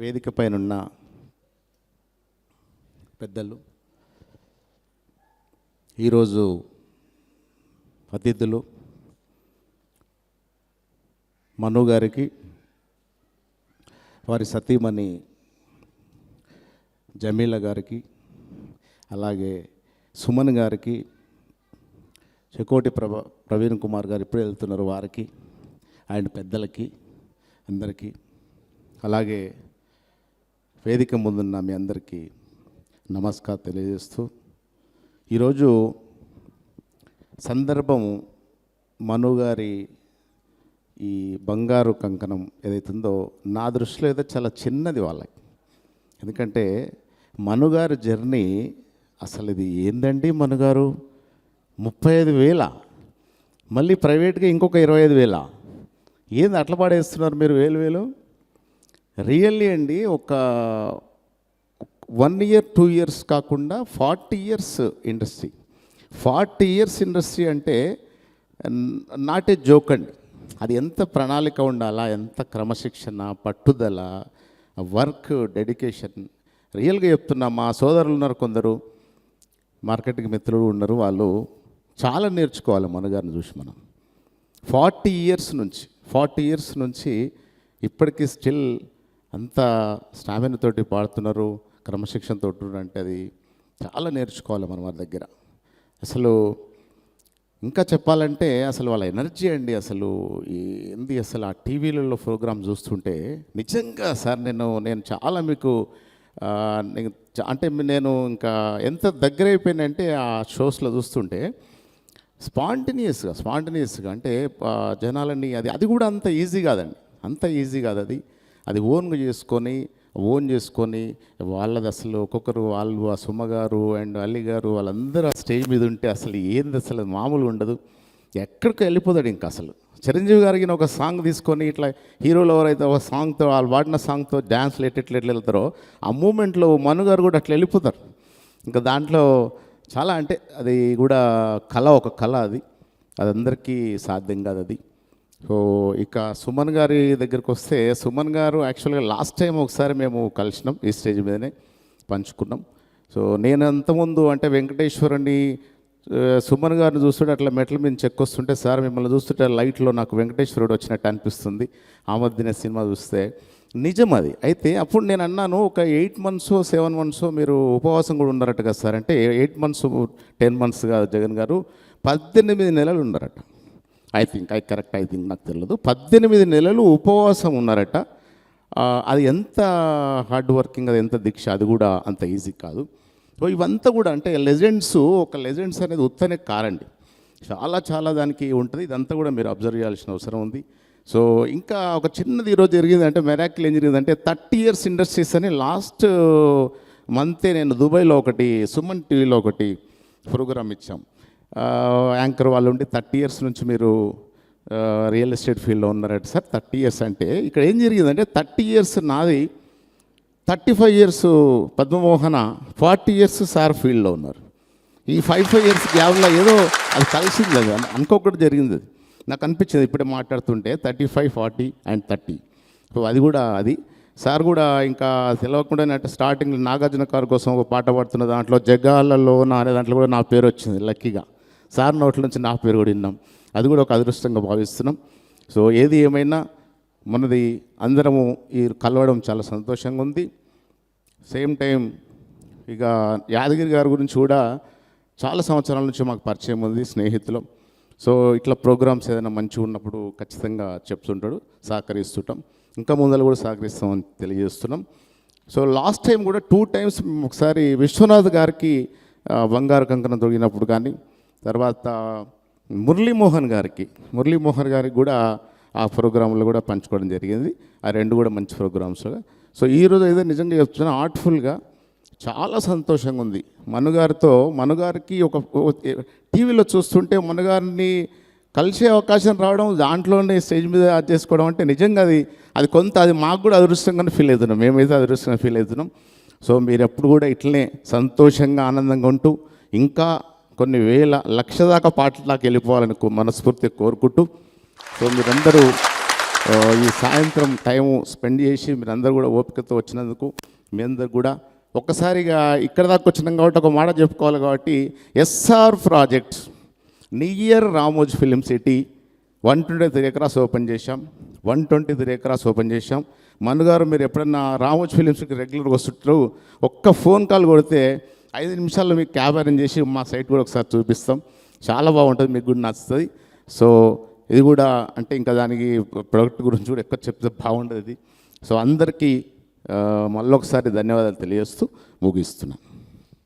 వేదిక పైనున్న పెద్దలు ఈరోజు అతిథులు మను గారికి వారి సతీమణి జమీల గారికి అలాగే సుమన్ గారికి చెకోటి ప్రభ ప్రవీణ్ కుమార్ గారు ఇప్పుడు వెళ్తున్నారు వారికి అండ్ పెద్దలకి అందరికీ అలాగే వేదిక ముందున్న మీ అందరికీ నమస్కారం తెలియజేస్తూ ఈరోజు సందర్భం మను గారి ఈ బంగారు కంకణం ఏదైతుందో నా దృష్టిలో అయితే చాలా చిన్నది వాళ్ళకి. ఎందుకంటే మనుగారు జర్నీ అసలు ఇది ఏందండి మనుగారు ముప్పై ఐదు వేల. మళ్ళీ ప్రైవేట్గా ఇంకొక ఇరవై ఐదు వేల. ఏంది అట్లా పాడేస్తున్నారు మీరు వేలు వేలు? రియల్లీ అండి ఒక వన్ ఇయర్ టూ ఇయర్స్ కాకుండా forty years industry forty years industry అంటే నాట్ ఏ జోక్ అండి. అది ఎంత ప్రణాళిక ఉండాలా ఎంత క్రమశిక్షణ పట్టుదల వర్క్ డెడికేషన్ రియల్గా చెప్తున్నా మా సోదరులు ఉన్నారు కొందరు. మార్కెటింగ్ మిత్రులు ఉన్నారు వాళ్ళు. చాలా నేర్చుకోవాలి మనగారిని చూసి మనం. ఫార్టీ ఇయర్స్ నుంచి ఫార్టీ ఇయర్స్ నుంచి ఇప్పటికీ స్టిల్ అంత స్టామినా తోటి పాడుతున్నారు క్రమశిక్షణతో ఉంటున్నారు అంటే అది చాలా నేర్చుకోవాలి మనం వారి దగ్గర. అసలు ఇంకా చెప్పాలంటే అసలు వాళ్ళ ఎనర్జీ అండి అసలు ఏంది అసలు ఆ టీవీలలో ప్రోగ్రామ్ చూస్తుంటే నిజంగా సార్ నేను నేను చాలా మీకు అంటే నేను ఇంకా ఎంత దగ్గర అయిపోయినంటే ఆ షోస్లో చూస్తుంటే స్పాంటినియస్గా స్పాంటినియస్గా అంటే జనాలని అది అది కూడా అంత ఈజీ కాదండి. అంత ఈజీ కాదు అది. అది ఓన్గా చేసుకొని ఓన్ చేసుకొని వాళ్ళది అసలు ఒక్కొక్కరు వాళ్ళు ఆ సుమ్మగారు అండ్ అల్లి గారు వాళ్ళందరూ ఆ స్టేజ్ మీద ఉంటే అసలు ఏంది అసలు మామూలుగా ఉండదు. ఎక్కడికి వెళ్ళిపోతాడు ఇంకా అసలు. చిరంజీవి గారికి ఒక సాంగ్ తీసుకొని ఇట్లా హీరోలు ఎవరైతే ఒక సాంగ్తో వాళ్ళు పాడిన సాంగ్తో డ్యాన్స్లు ఎట్లా ఎట్లా ఎట్లా వెళ్తారో ఆ మూమెంట్లో మను గారు కూడా అట్లా వెళ్ళిపోతారు. ఇంకా దాంట్లో చాలా అంటే అది కూడా కళ ఒక కళ అది. అది అందరికీ సాధ్యం కాదు అది. సో ఇక సుమన్ గారి దగ్గరికి వస్తే సుమన్ గారు యాక్చువల్గా లాస్ట్ టైం ఒకసారి మేము కలిసినాం ఈ స్టేజ్ మీదనే పంచుకున్నాం. సో నేను అంతకుముందు అంటే వెంకటేశ్వరుని సుమన్ గారిని చూస్తుంటే అట్లా మెట్ల మీద చెక్కొస్తుంటే సార్ మిమ్మల్ని చూస్తుంటే లైట్లో నాకు వెంకటేశ్వరుడు వచ్చినట్టు అనిపిస్తుంది ఆ సినిమా చూస్తే. నిజం అది. అయితే అప్పుడు నేను అన్నాను ఒక ఎయిట్ మంత్స్ సెవెన్ మంత్స్ మీరు ఉపవాసం కూడా ఉన్నారట కదా సార్. అంటే ఎయిట్ మంత్స్ టెన్ మంత్స్ కాదు జగన్ గారు పద్దెనిమిది నెలలు ఉన్నారట. I think I correct I think నాకు తెలియదు పద్దెనిమిది నెలలు ఉపవాసం ఉన్నారట. అది ఎంత హార్డ్ వర్కింగ్ అది ఎంత దీక్ష అది కూడా అంత ఈజీ కాదు. సో ఇవంతా కూడా అంటే లెజెండ్స్ ఒక లెజెండ్స్ అనేది ఉత్తనే కారండి. చాలా చాలా దానికి ఉంటుంది. ఇదంతా కూడా మీరు అబ్జర్వ్ చేయాల్సిన అవసరం ఉంది. సో ఇంకా ఒక చిన్నది ఈరోజు జరిగింది అంటే మెరాకిల్ ఏం జరిగిందంటే థర్టీ ఇయర్స్ ఇండస్ట్రీస్ అని లాస్ట్ మంతే నేను దుబాయ్లో ఒకటి సుమన్ టీవీలో ఒకటి ప్రోగ్రామ్ ఇచ్చాం. యాంకర్ వాళ్ళు ఉండి థర్టీ ఇయర్స్ నుంచి మీరు రియల్ ఎస్టేట్ ఫీల్డ్లో ఉన్నారట సార్. థర్టీ ఇయర్స్ అంటే ఇక్కడ ఏం జరిగిందంటే థర్టీ ఇయర్స్ నాది thirty five years Padmamohana forty years sir ఫీల్డ్లో ఉన్నారు. ఈ ఫైవ్ ఫైవ్ ఇయర్స్ గ్యాప్లో ఏదో అది కలిసింది అది. అను- జరిగింది అది. నాకు అనిపించింది ఇప్పుడే మాట్లాడుతుంటే thirty five forty and thirty. So అది కూడా అది. సార్ కూడా ఇంకా తెలియకుండానే అంటే స్టార్టింగ్ నాగార్జున కారు కోసం ఒక పాట పాడుతున్న దాంట్లో జగాలలో నా అనే దాంట్లో కూడా నా పేరు వచ్చింది లక్కీగా. సార్ నోట్ల నుంచి నా పేరు కూడా విన్నాం. అది కూడా ఒక అదృష్టంగా భావిస్తున్నాం. సో ఏది ఏమైనా మనది అందరము ఈ కలవడం చాలా సంతోషంగా ఉంది. సేమ్ టైం ఇక యాదగిరి గారి గురించి కూడా చాలా సంవత్సరాల నుంచి మాకు పరిచయం ఉంది స్నేహితులం. సో ఇట్లా ప్రోగ్రామ్స్ ఏదైనా మంచిగా ఉన్నప్పుడు ఖచ్చితంగా చెప్తుంటాడు సహకరిస్తుంటాం. ఇంకా ముందర కూడా సహకరిస్తామని తెలియజేస్తున్నాం. సో లాస్ట్ టైం కూడా టూ టైమ్స్ ఒకసారి విశ్వనాథ్ గారికి బంగారు కంకణం తొడిగినప్పుడు కానీ తర్వాత మురళీమోహన్ గారికి మురళీమోహన్ గారికి కూడా ఆ ప్రోగ్రాంలో కూడా పంచుకోవడం జరిగింది. ఆ రెండు కూడా మంచి ప్రోగ్రామ్స్. సో ఈరోజు అయితే నిజంగా చెప్తున్నా ఆర్ట్ఫుల్గా చాలా సంతోషంగా ఉంది. మనుగారితో మనుగారికి ఒక టీవీలో చూస్తుంటే మనుగారిని కలిసే అవకాశం రావడం దాంట్లోనే స్టేజ్ మీద చేసుకోవడం అంటే నిజంగా అది అది కొంత అది మాకు కూడా అదృష్టంగానే ఫీల్ అవుతున్నాం. మేమైతే అదృష్టంగా ఫీల్ అవుతున్నాం. సో మీరు ఎప్పుడు కూడా ఇట్లనే సంతోషంగా ఆనందంగా ఉంటూ ఇంకా కొన్ని వేల లక్ష దాకా పాటలు దాకా వెళ్ళిపోవాలని మనస్ఫూర్తి మనస్ఫూర్తిగా కోరుకుంటూ సో మీరందరూ ఈ సాయంత్రం టైము స్పెండ్ చేసి మీరందరూ కూడా ఓపికతో వచ్చినందుకు మీ అందరు కూడా ఒక్కసారిగా ఇక్కడ దాకా వచ్చినాం కాబట్టి ఒక మాట చెప్పుకోవాలి కాబట్టి SR projects near Ramoji film city one twenty three acres open చేశాం. One twenty three acres open చేశాం. మనుగారు మీరు ఎప్పుడన్నా రామోజ్ ఫిలిమ్స్కి రెగ్యులర్గా వస్తుంటారు ఒక్క ఫోన్ కాల్ కొడితే ఐదు నిమిషాల్లో మీకు క్యాబ్ అరేంజ్ చేసి మా సైట్ కూడా ఒకసారి చూపిస్తాం. చాలా బాగుంటుంది మీకు కూడా నచ్చుతుంది. సో ఇది కూడా అంటే ఇంకా దానికి ప్రొడక్ట్ గురించి కూడా ఎక్కువ చెప్తే బాగుంటుంది సో అందరికీ మళ్ళీ మళ్ళొకసారి ధన్యవాదాలు తెలియజేస్తూ ముగిస్తున్నాను.